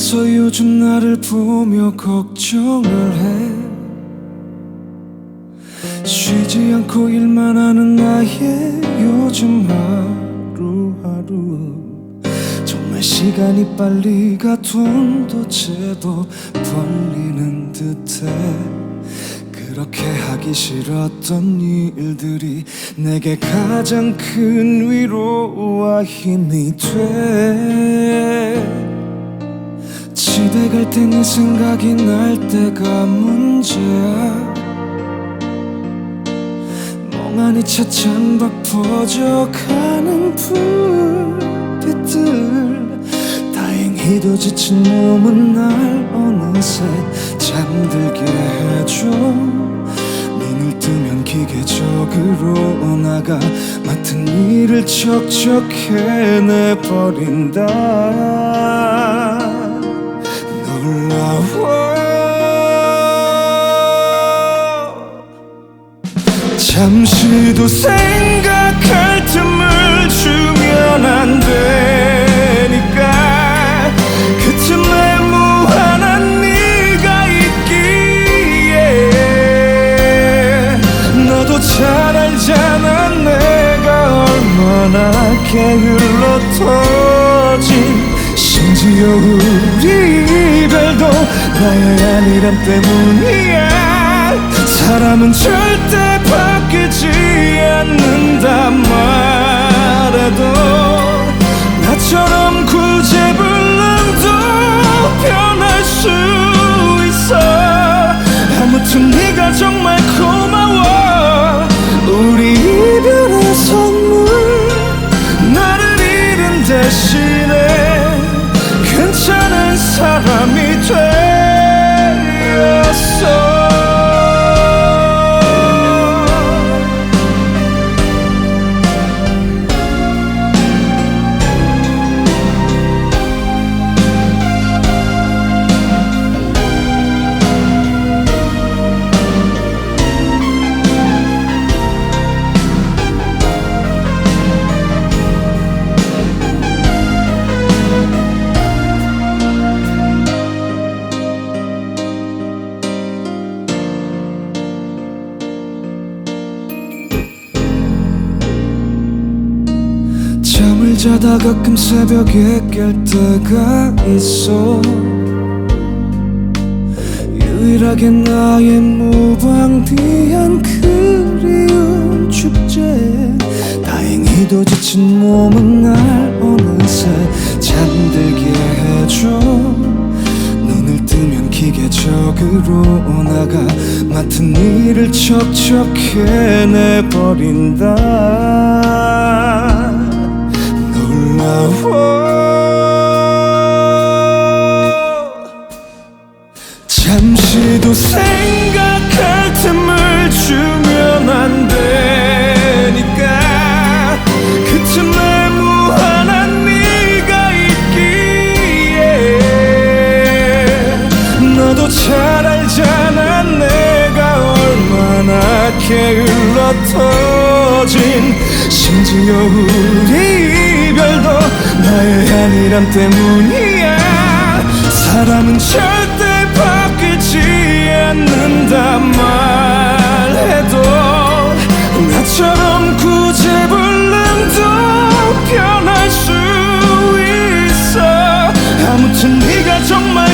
그래서 요즘 나를 보며 걱정을 해. 쉬지 않고 일만 하는 나의 요즘 하루하루 정말 시간이 빨리 가 돈도 제법 벌리는 듯해. 그렇게 하기 싫었던 일들이 내게 가장 큰 위로와 힘이 돼 집에 갈 때 네 생각이 날 때가 문제야. 멍하니 차창 밖 퍼져가는 불빛들. 다행히도 지친 몸은 날 어느새 잠들게 해줘. 눈을 뜨면 기계적으로 나가 맡은 일을 척척 해내버린다 잠시도 생각할 틈을 주면 안 되니까 그 틈에 무한한 네가 있기에 너도 잘 알잖아 내가 얼마나 게을러 터진 심지어 우리 이별도 나의 안일함 때문이야. 사람은 절대 바뀌지 말해도 나처럼 구제불능도 변할 수 있어. 아무튼 네가 정말 고마워. 우리 이별의 선물 나를 잃은 대신에 자다 가끔 새벽에 깰 때가 있어. 유일하게 나의 무방비한 그리운 축제. 다행히도 지친 몸은 날 어느새 잠들게 해줘. 눈을 뜨면 기계적으로 나가 맡은 일을 척척 해내버린다 게을러 터진 심지어 우리 이별도 나의 안일함 때문이야. 사람은 절대 바뀌지 않는다 말해도 나처럼 구제불능도 변할 수 있어. 아무튼 네가 정말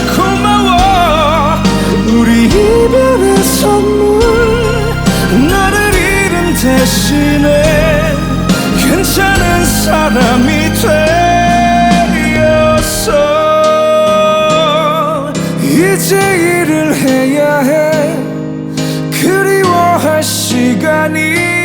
대신에 괜찮은 사람이 되었어 이제 일을 해야 해. 그리워할 시간이